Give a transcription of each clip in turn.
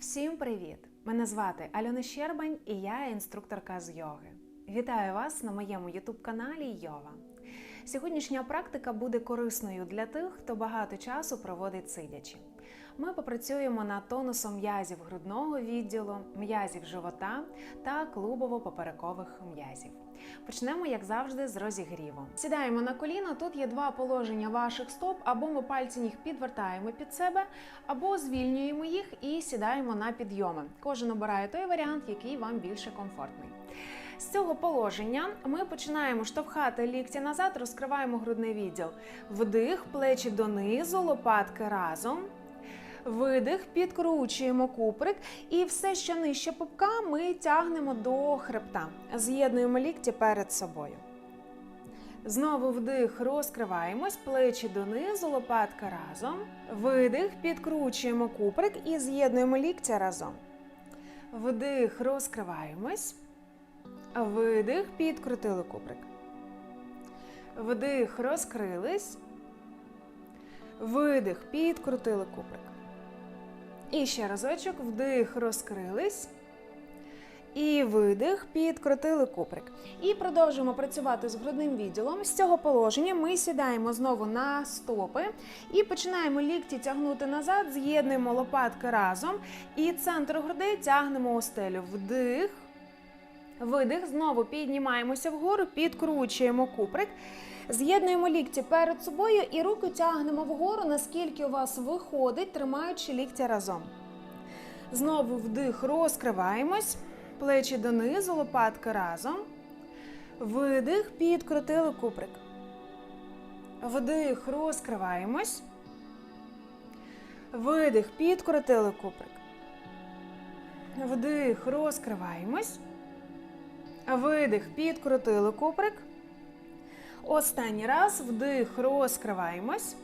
Всім привіт! Мене звати Альона Щербань і я інструкторка з йоги. Вітаю вас на моєму ютуб-каналі Йова. Сьогоднішня практика буде корисною для тих, хто багато часу проводить сидячи. Ми попрацюємо над тонусом м'язів грудного відділу, м'язів живота та клубово-поперекових м'язів. Почнемо, як завжди, з розігріву. Сідаємо на коліно. Тут є два положення ваших стоп, або ми пальці ніг підвертаємо під себе, або звільнюємо їх і сідаємо на підйоми. Кожен обирає той варіант, який вам більше комфортний. З цього положення ми починаємо штовхати лікті назад, розкриваємо грудний відділ. Вдих, плечі донизу, лопатки разом. Видих, підкручуємо куприк, і все, що нижче пупка, ми тягнемо до хребта. З'єднуємо лікті перед собою. Знову вдих, розкриваємось, плечі донизу, лопатки разом. Видих, підкручуємо куприк і з'єднуємо ліктя разом. Вдих, розкриваємось. Видих, підкрутили куприк. Вдих, розкрились. Видих, підкрутили куприк. І ще разочок, вдих, розкрились. І видих, підкрутили куприк. І продовжуємо працювати з грудним відділом. З цього положення ми сідаємо знову на стопи і починаємо лікті тягнути назад, з'єднуємо лопатки разом. І центр грудей тягнемо у стелю. Вдих. Видих, знову піднімаємося вгору, підкручуємо куприк, з'єднуємо лікті перед собою і руки тягнемо вгору, наскільки у вас виходить, тримаючи лікті разом. Знову вдих, розкриваємось, плечі донизу, лопатки разом. Видих, підкрутили куприк. Вдих, розкриваємось. Видих, підкрутили куприк. Вдих, розкриваємось. Видих, підкрутили куприк. Останній раз вдих, розкриваємось.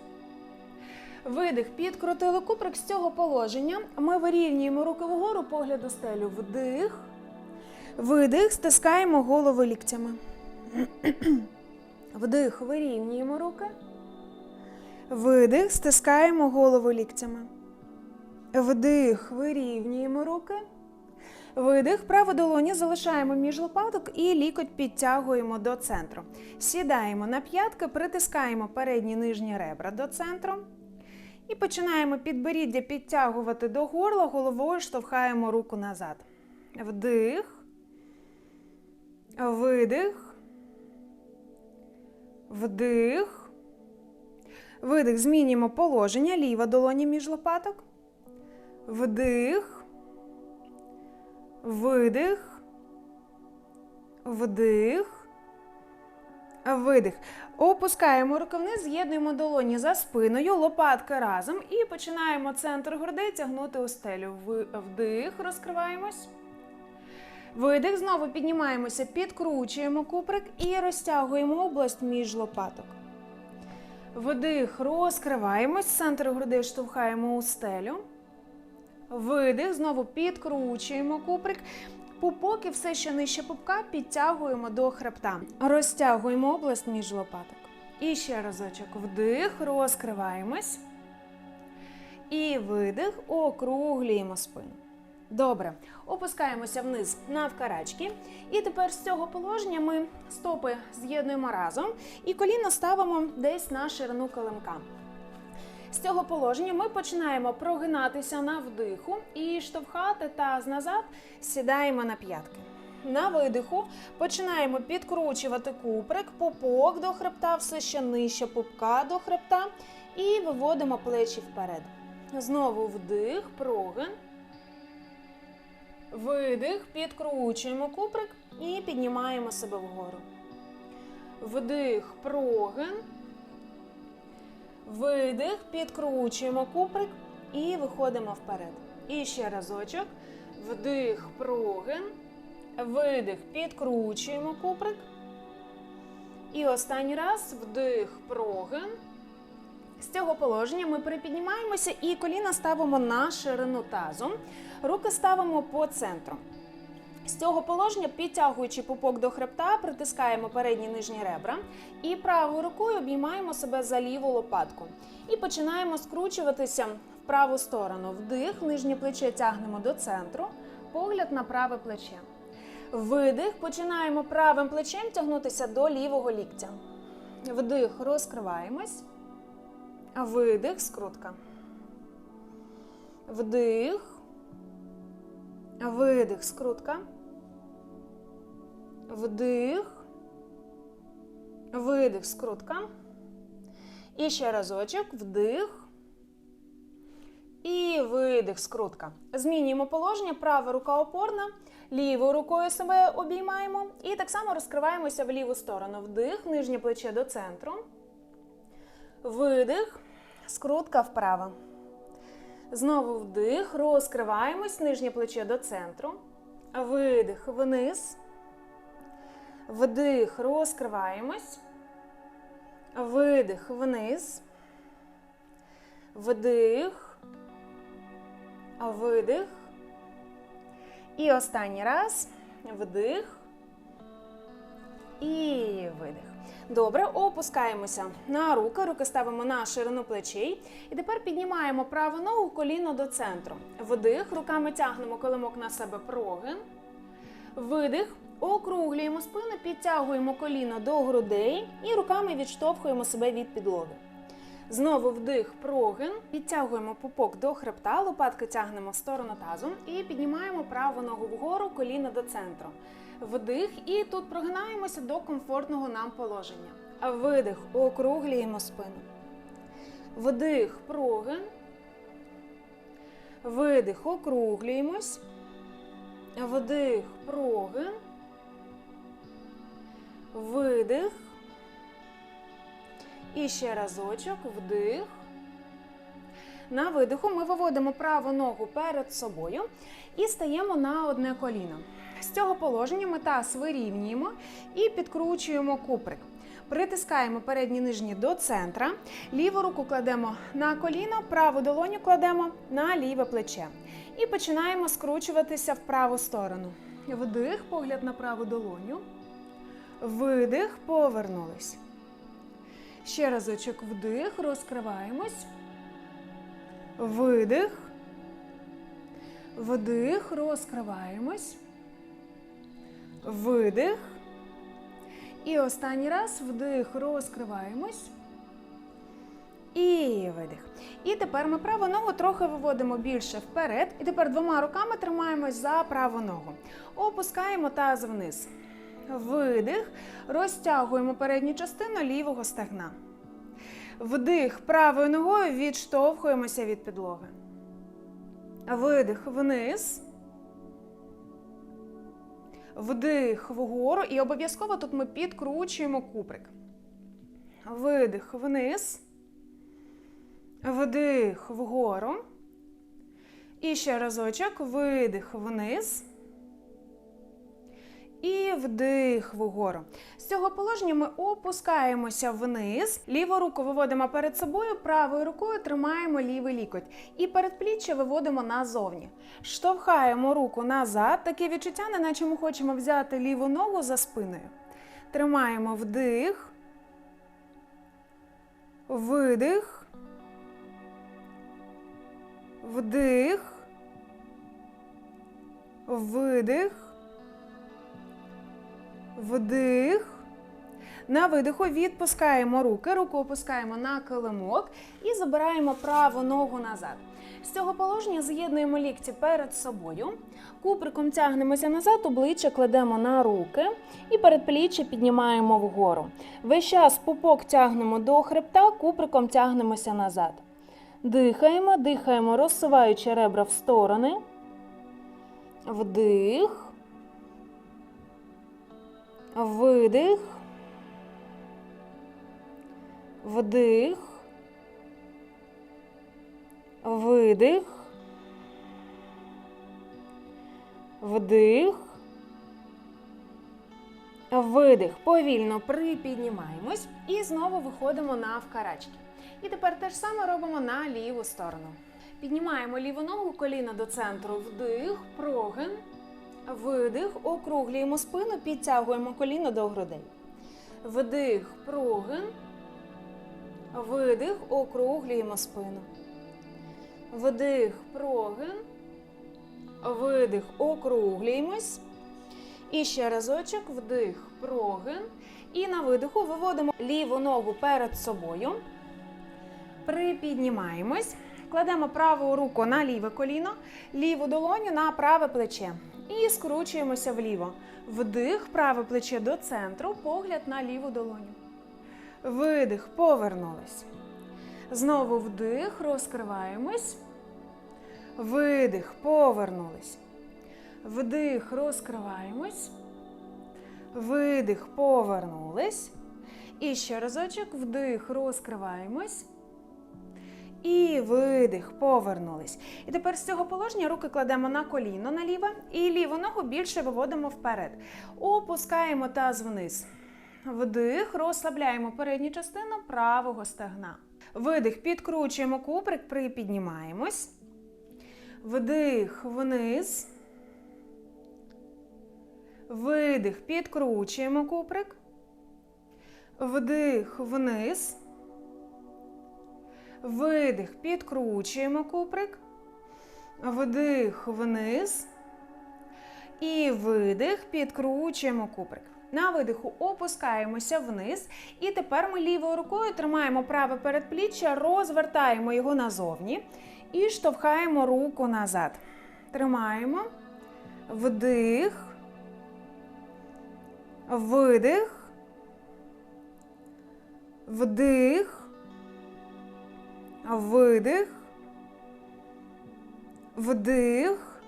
Видих, підкрутили куприк з цього положення. Ми вирівнюємо руки вгору, погляд у стелю. Вдих. Видих, стискаємо голову ліктями. Вдих, вирівнюємо руки. Видих, стискаємо голову ліктями. Вдих, вирівнюємо руки. Видих, праву долоні залишаємо між лопаток і лікоть підтягуємо до центру. Сідаємо на п'ятки, притискаємо передні нижні ребра до центру. І починаємо підборіддя підтягувати до горла, головою штовхаємо руку назад. Вдих. Видих. Вдих. Видих. Змінюємо положення. Ліва долоня між лопаток. Вдих. Видих. Вдих. Видих. Опускаємо руки з'єднуємо долоні за спиною, лопатки разом і починаємо центр грудей тягнути у стелю. Вдих, розкриваємось. Видих, знову піднімаємося, підкручуємо куприк і розтягуємо область між лопаток. Вдих, розкриваємось, центр грудей штовхаємо у стелю. Видих, знову підкручуємо куприк. Пупок і все, що нижче пупка, підтягуємо до хребта. Розтягуємо область між лопаток. І ще разочок. Вдих, розкриваємось. І видих, округлюємо спину. Добре, опускаємося вниз навкарачки. І тепер з цього положення ми стопи з'єднуємо разом і коліно ставимо десь на ширину килимка. З цього положення ми починаємо прогинатися на вдиху і штовхати таз назад, сідаємо на п'ятки. На видиху починаємо підкручувати куприк, пупок до хребта, все ще нижче пупка до хребта, і виводимо плечі вперед. Знову вдих, прогин. Видих, підкручуємо куприк і піднімаємо себе вгору. Вдих, прогин. Видих, підкручуємо куприк і виходимо вперед. І ще разочок. Вдих, прогин. Видих, підкручуємо куприк. І останній раз вдих, прогин. З цього положення ми припіднімаємося і коліна ставимо на ширину тазу. Руки ставимо по центру. З цього положення, підтягуючи пупок до хребта, притискаємо передні нижні ребра і правою рукою обіймаємо себе за ліву лопатку. І починаємо скручуватися в праву сторону. Вдих, нижнє плече тягнемо до центру, погляд на праве плече. Видих, починаємо правим плечем тягнутися до лівого ліктя. Вдих, розкриваємось. Видих, скрутка. Вдих. Видих, скрутка. Вдих. Видих, скрутка. І ще разочок. Вдих. І видих, скрутка. Змінюємо положення. Права рука опорна. Лівою рукою себе обіймаємо. І так само розкриваємося в ліву сторону. Вдих, нижнє плече до центру. Видих. Скрутка вправо. Знову вдих. Розкриваємось. Нижнє плече до центру. Видих вниз. Вдих. Розкриваємось. Видих вниз. Вдих. Видих. І останній раз. Вдих. І видих. Добре, опускаємося на руки. Руки ставимо на ширину плечей. І тепер піднімаємо праву ногу коліно до центру. Вдих. Руками тягнемо колимок на себе прогин. Видих. Округлюємо спину, підтягуємо коліно до грудей і руками відштовхуємо себе від підлоги. Знову вдих, прогин, підтягуємо пупок до хребта, лопатки тягнемо в сторону тазу і піднімаємо праву ногу вгору, коліно до центру. Вдих і тут прогинаємося до комфортного нам положення. Видих, округлюємо спину. Вдих, прогин. Видих, округлюємось. Вдих, прогин. Видих. І ще разочок, вдих. На видиху ми виводимо праву ногу перед собою і стаємо на одне коліно. З цього положення ми таз вирівнюємо і підкручуємо куприк. Притискаємо передні нижні до центра, ліву руку кладемо на коліно, праву долоню кладемо на ліве плече. І починаємо скручуватися в праву сторону. Вдих, погляд на праву долоню. Видих, повернулись. Ще разочок вдих, розкриваємось. Видих. Вдих, розкриваємось. Видих. І останній раз вдих, розкриваємось. І видих. І тепер ми праву ногу трохи виводимо більше вперед. І тепер двома руками тримаємось за праву ногу. Опускаємо таз вниз. Видих. Розтягуємо передню частину лівого стегна. Вдих правою ногою відштовхуємося від підлоги. Видих вниз. Вдих вгору. І обов'язково тут ми підкручуємо куприк. Видих вниз. Вдих вгору. І ще разочок. Видих вниз. І вдих вгору. З цього положення ми опускаємося вниз. Ліву руку виводимо перед собою, правою рукою тримаємо лівий лікоть. І передпліччя виводимо назовні. Штовхаємо руку назад. Таке відчуття, неначе ми хочемо взяти ліву ногу за спиною. Тримаємо вдих. Видих. Вдих. Видих. Вдих. На видиху відпускаємо руки, руку опускаємо на килимок і забираємо праву ногу назад. З цього положення з'єднуємо лікті перед собою. Куприком тягнемося назад, обличчя кладемо на руки і передпліччя піднімаємо вгору. Весь час пупок тягнемо до хребта, куприком тягнемося назад. Дихаємо, дихаємо, розсуваючи ребра в сторони. Вдих. Видих. Вдих. Видих. Вдих. Видих. Повільно припіднімаємось і знову виходимо на вкарачки. І тепер те ж саме робимо на ліву сторону. Піднімаємо ліву ногу, коліна до центру, вдих, прогин. Видих, округлюємо спину, підтягуємо коліно до грудей. Вдих, прогин. Видих, округлюємо спину. Вдих, прогин. Видих, округлюємось. І ще разочок, вдих, прогин. І на видиху виводимо ліву ногу перед собою. Припіднімаємось. Кладемо праву руку на ліве коліно, ліву долоню на праве плече. І скручуємося вліво. Вдих, праве плече до центру, погляд на ліву долоню. Видих, повернулись. Знову вдих, розкриваємось. Видих, повернулись. Вдих, розкриваємось. Видих, повернулись. І ще разочок, вдих, розкриваємось. І видих, повернулись. І тепер з цього положення руки кладемо на коліно наліве і ліву ногу більше виводимо вперед. Опускаємо таз вниз. Вдих, розслабляємо передню частину правого стегна. Видих, підкручуємо куприк, припіднімаємось. Вдих вниз. Видих, підкручуємо куприк. Вдих вниз. Видих, підкручуємо куприк. Вдих вниз. І видих, підкручуємо куприк. На видиху опускаємося вниз. І тепер ми лівою рукою тримаємо праве передпліччя, розвертаємо його назовні і штовхаємо руку назад. Тримаємо. Вдих. Видих. Вдих. Видих. Вдих.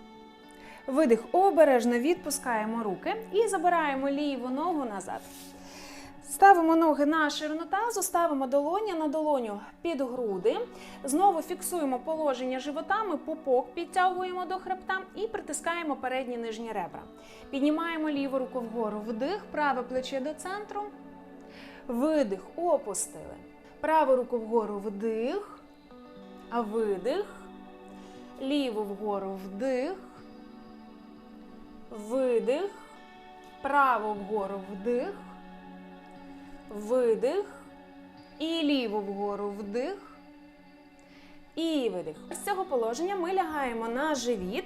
Видих. Обережно відпускаємо руки і забираємо ліву ногу назад. Ставимо ноги на ширину тазу, ставимо долоня на долоню під груди. Знову фіксуємо положення животами, пупок підтягуємо до хребта і притискаємо передні нижні ребра. Піднімаємо ліву руку вгору, вдих, праве плече до центру. Видих, опустили. Праву руку вгору вдих, видих. Ліву вгору вдих. Видих. Право вгору вдих. Видих. І ліву вгору вдих. І видих. З цього положення ми лягаємо на живіт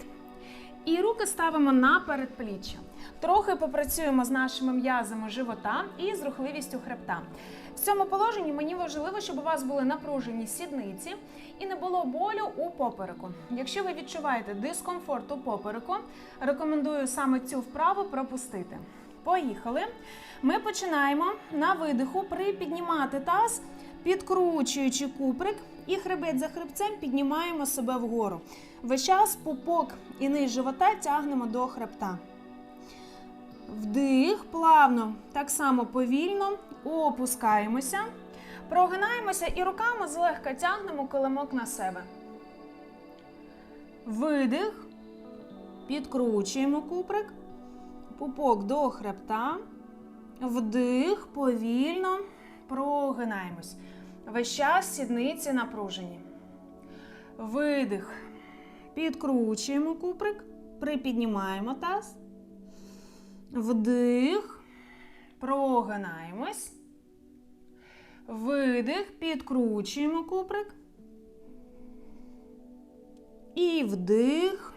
і руки ставимо на передпліччя. Трохи попрацюємо з нашими м'язами живота і з рухливістю хребта. В цьому положенні мені важливо, щоб у вас були напружені сідниці і не було болю у попереку. Якщо ви відчуваєте дискомфорт у попереку, рекомендую саме цю вправу пропустити. Поїхали. Ми починаємо на видиху припіднімати таз, підкручуючи куприк і хребет за хребцем піднімаємо себе вгору. Весь час пупок і низ живота тягнемо до хребта. Вдих, плавно, так само повільно, опускаємося, прогинаємося і руками злегка тягнемо килимок на себе. Видих, підкручуємо куприк, пупок до хребта. Вдих, повільно, прогинаємось. Весь час сідниці напружені. Видих. Підкручуємо куприк, припіднімаємо таз. Вдих. Прогинаємось. Видих. Підкручуємо куприк. І вдих.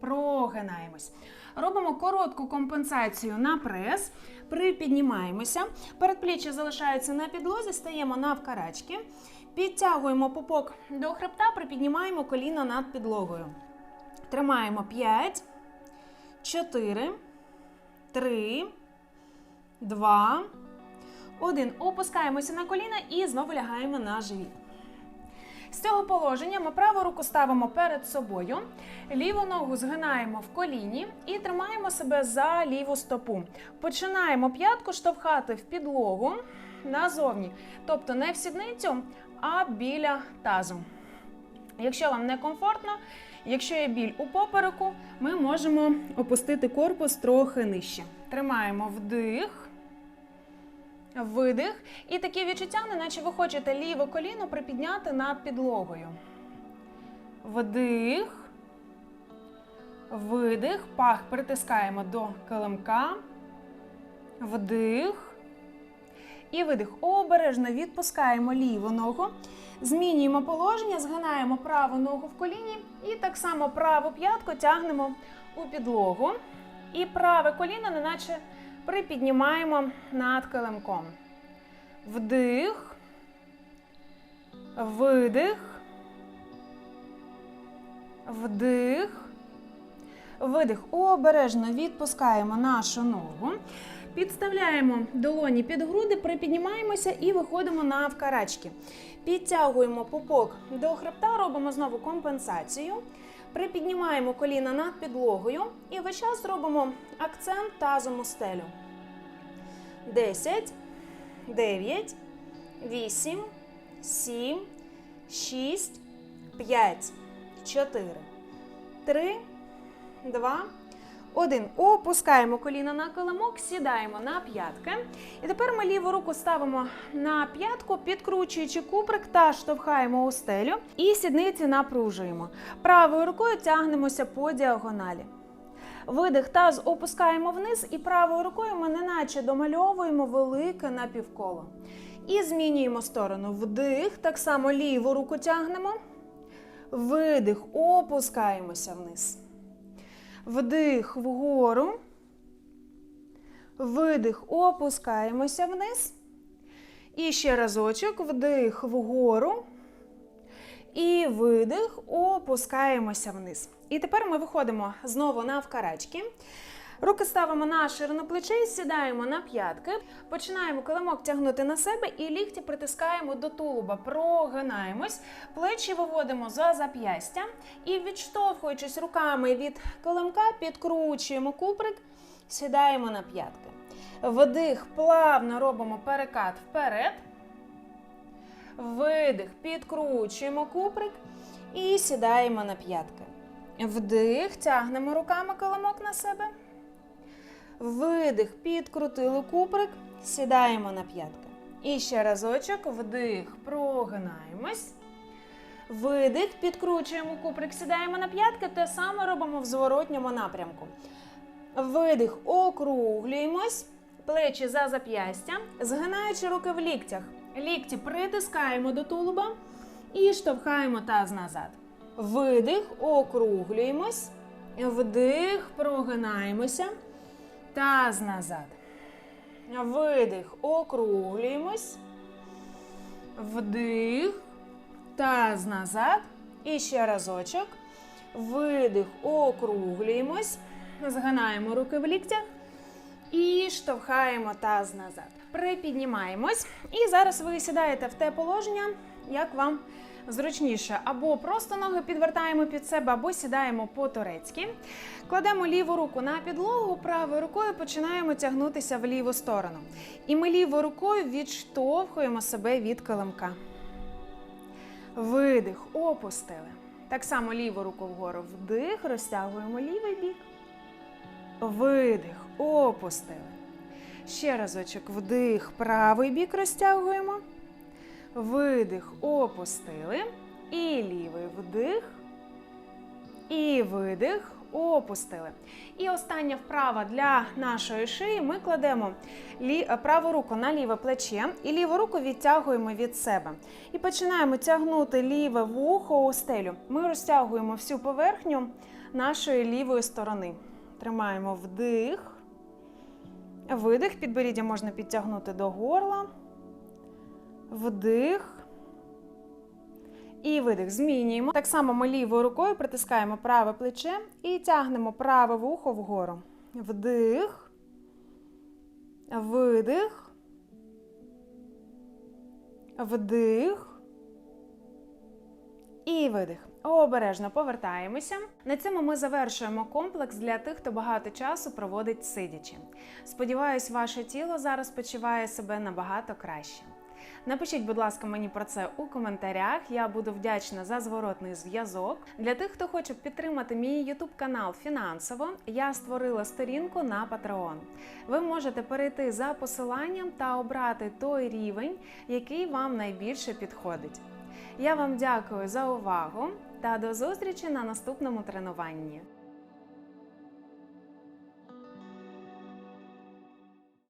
Прогинаємось. Робимо коротку компенсацію на прес. Припіднімаємося. Передпліччя залишається на підлозі, стаємо навкарачки. Підтягуємо пупок до хребта, припіднімаємо коліна над підлогою. Тримаємо 5, 4, 3, 2, 1. Опускаємося на коліна і знову лягаємо на живіт. З цього положення ми праву руку ставимо перед собою, ліву ногу згинаємо в коліні і тримаємо себе за ліву стопу. Починаємо п'ятку штовхати в підлогу назовні, тобто не в сідницю, а біля тазу. Якщо вам не комфортно, якщо є біль у попереку, ми можемо опустити корпус трохи нижче. Тримаємо вдих. Видих. І такі відчуття, неначе ви хочете ліве коліно припідняти над підлогою. Вдих. Видих. Пах притискаємо до килимка. Вдих. І видих. Обережно відпускаємо ліву ногу. Змінюємо положення, згинаємо праву ногу в коліні і так само праву п'ятку тягнемо у підлогу. І праве коліно, неначе припіднімаємо над килимком. Вдих, видих, вдих, видих. Обережно відпускаємо нашу ногу. Підставляємо долоні під груди, припіднімаємося і виходимо на вкарачки. Підтягуємо пупок до хребта, робимо знову компенсацію. Припіднімаємо коліна над підлогою і весь час робимо акцент тазом у стелю. 10, 9, 8, 7, 6, 5, 4, 3, 2, один. Опускаємо коліна на килимок, сідаємо на п'ятки. І тепер ми ліву руку ставимо на п'ятку, підкручуючи куприк та штовхаємо у стелю. І сідниці напружуємо. Правою рукою тягнемося по діагоналі. Видих таз опускаємо вниз, і правою рукою ми неначе домальовуємо велике напівколо. І змінюємо сторону. Вдих, так само ліву руку тягнемо. Видих, опускаємося вниз. Вдих вгору. Видих, опускаємося вниз. І ще разочок. Вдих вгору. І видих, опускаємося вниз. І тепер ми виходимо знову на вкарачки. Руки ставимо на ширину плечей, сідаємо на п'ятки, починаємо килимок тягнути на себе і лікті притискаємо до тулуба, прогинаємось, плечі виводимо за зап'ястя і, відштовхуючись руками від килимка, підкручуємо куприк, сідаємо на п'ятки. Вдих, плавно робимо перекат вперед. Видих, підкручуємо куприк і сідаємо на п'ятки. Вдих, тягнемо руками килимок на себе. Видих, підкрутили куприк, сідаємо на п'ятки. І ще разочок, вдих, прогинаємось. Видих, підкручуємо куприк, сідаємо на п'ятки. Те саме робимо в зворотньому напрямку. Видих, округлюємось, плечі за зап'ястя, згинаючи руки в ліктях. Лікті притискаємо до тулуба і штовхаємо таз назад. Видих, округлюємось. Вдих, прогинаємося. Таз назад. Видих, округлюємось. Вдих. Таз назад. І ще разочок. Видих, округлюємось. Згинаємо руки в ліктях. І штовхаємо таз назад. Припіднімаємось. І зараз ви сідаєте в те положення, як вам зручніше. Або просто ноги підвертаємо під себе, або сідаємо по-турецьки. Кладемо ліву руку на підлогу, правою рукою починаємо тягнутися в ліву сторону. І ми лівою рукою відштовхуємо себе від килимка. Видих, опустили. Так само ліву руку вгору вдих, розтягуємо лівий бік. Видих, опустили. Ще разочок вдих, правий бік розтягуємо. Видих, опустили. І лівий вдих. І видих, опустили. І остання вправа для нашої шиї ми кладемо лі- праву руку на ліве плече і ліву руку відтягуємо від себе. І починаємо тягнути ліве вухо у стелю. Ми розтягуємо всю поверхню нашої лівої сторони. Тримаємо вдих. Видих. Підборіддя можна підтягнути до горла. Вдих. І видих. Змінюємо. Так само ми лівою рукою притискаємо праве плече і тягнемо праве вухо вгору. Вдих. Видих. Вдих. І видих. Обережно повертаємося. На цьому ми завершуємо комплекс для тих, хто багато часу проводить сидячи. Сподіваюсь, ваше тіло зараз почуває себе набагато краще. Напишіть, будь ласка, мені про це у коментарях. Я буду вдячна за зворотний зв'язок. Для тих, хто хоче підтримати мій YouTube канал фінансово, я створила сторінку на Patreon. Ви можете перейти за посиланням та обрати той рівень, який вам найбільше підходить. Я вам дякую за увагу та до зустрічі на наступному тренуванні.